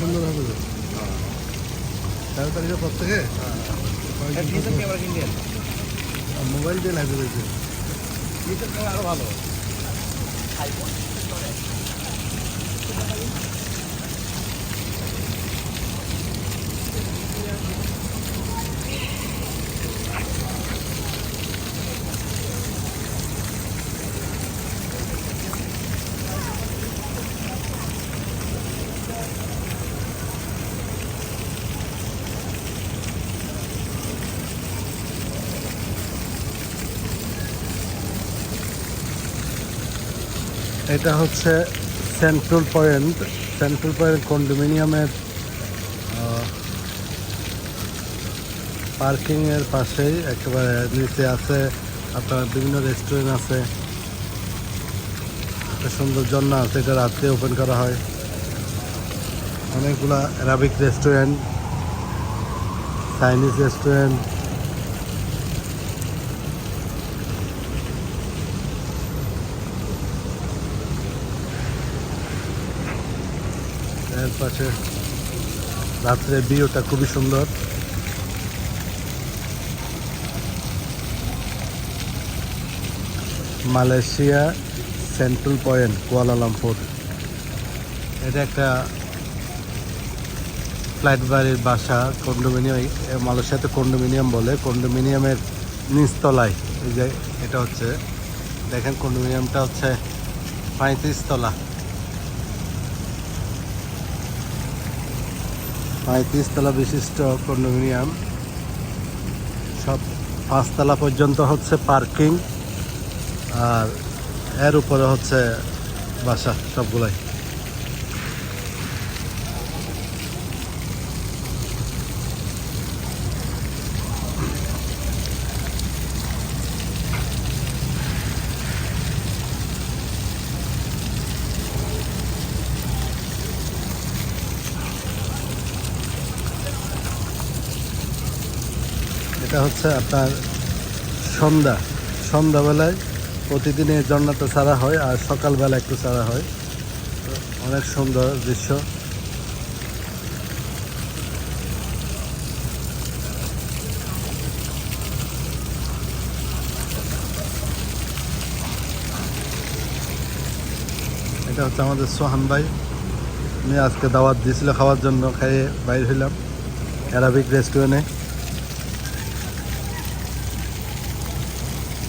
সুন্দর হবে তো? তেরো তারিখের পর থেকে? ক্যামেরা কিনলে মোবাইল দিয়ে লাইভে রয়েছে আরও ভালো। এটা হচ্ছে সেন্ট্রাল পয়েন্ট সেন্ট্রাল পয়েন্ট কন্ডোমিনিয়ামের পার্কিংয়ের পাশেই, একেবারে নিচে আছে। আপনার বিভিন্ন রেস্টুরেন্ট আছে। সুন্দর ঝর্ণা আছে, এটা রাত্রে ওপেন করা হয়। অনেকগুলা অ্যারাবিক রেস্টুরেন্ট চাইনিজ রেস্টুরেন্ট এর পাশে রাত্রে ভিউটা খুবই সুন্দর। Malaysia central point, Kuala Lumpur. এটা একটা ফ্ল্যাট বাড়ির বাসা, কন্ডোমিনিয়াম মালয়েশিয়াতে কন্ডোমিনিয়াম বলে। কন্ডোমিনিয়ামের নিচতলায়, এই যে এটা হচ্ছে। দেখেন কন্ডোমিনিয়ামটা হচ্ছে পঁয়ত্রিশ পঁয়ত্রিশ তলা বিশিষ্ট কন্ডোমিনিয়াম। সব পাঁচতলা পর্যন্ত হচ্ছে পার্কিং। আর এর উপরে হচ্ছে বাসা সবগুলাই। এটা হচ্ছে আপনার সন্ধ্যা। সন্ধ্যাবেলায় প্রতিদিন ঝর্ণাটা ছাড়া হয় আর সকালবেলা একটু ছাড়া হয়। অনেক সুন্দর দৃশ্য। এটা হচ্ছে আমাদের সোহান ভাই। আমি আজকে দাওয়াত দিয়েছিল খাওয়ার জন্য খাইয়ে বাইর হইলাম। অ্যারাবিক রেস্টুরেন্টে